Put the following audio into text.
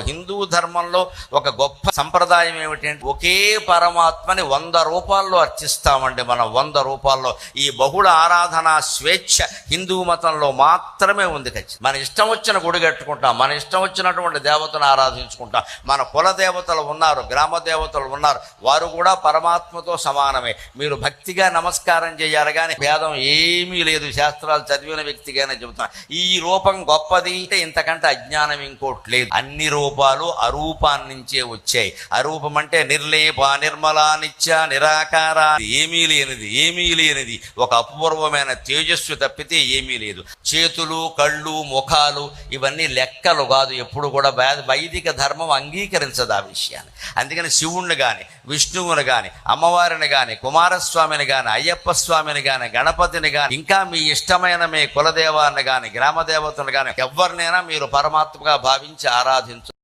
హిందూ ధర్మంలో ఒక గొప్ప సంప్రదాయం ఏమిటంటే ఒకే పరమాత్మని వంద రూపాల్లో అర్చిస్తామండి మనం. వంద రూపాల్లో. ఈ బహుళ ఆరాధన స్వేచ్ఛ హిందూ మతంలో మాత్రమే ఉంది ఖచ్చితంగా. మన ఇష్టం వచ్చిన గుడి కట్టుకుంటాం మన ఇష్టం వచ్చినటువంటి దేవతను ఆరాధించుకుంటాం మన కుల దేవతలు ఉన్నారు గ్రామ దేవతలు ఉన్నారు వారు కూడా పరమాత్మతో సమానమే. మీరు భక్తిగా నమస్కారం చేయాలి కానీ భేదం ఏమీ లేదు. శాస్త్రాలు చదివిన వ్యక్తిగానే చెబుతాను ఈ రూపం గొప్పది అంటే ఇంతకంటే అజ్ఞానం ఇంకోటి లేదు. అన్ని రూపాలు రూపాలు అరూపాన్నించే వచ్చాయి. అరూపం అంటే నిర్లేప నిర్మలానిత్య నిరాకార. ఏమీ లేనిది ఏమీ లేనిది. ఒక అపూర్వమైన తేజస్సు తప్పితే ఏమీ లేదు. చేతులు కళ్ళు ముఖాలు ఇవన్నీ లెక్కలు కాదు. ఎప్పుడు కూడా వైదిక ధర్మం అంగీకరించదు ఆ విషయాన్ని. అందుకని శివుణ్ణి కానీ విష్ణువుని కానీ అమ్మవారిని కానీ కుమారస్వామిని కానీ అయ్యప్ప స్వామిని కానీ గణపతిని కానీ ఇంకా మీ ఇష్టమైన మీ కులదేవాన్ని కానీ గ్రామదేవతను కానీ ఎవరినైనా మీరు పరమాత్మగా భావించి ఆరాధించు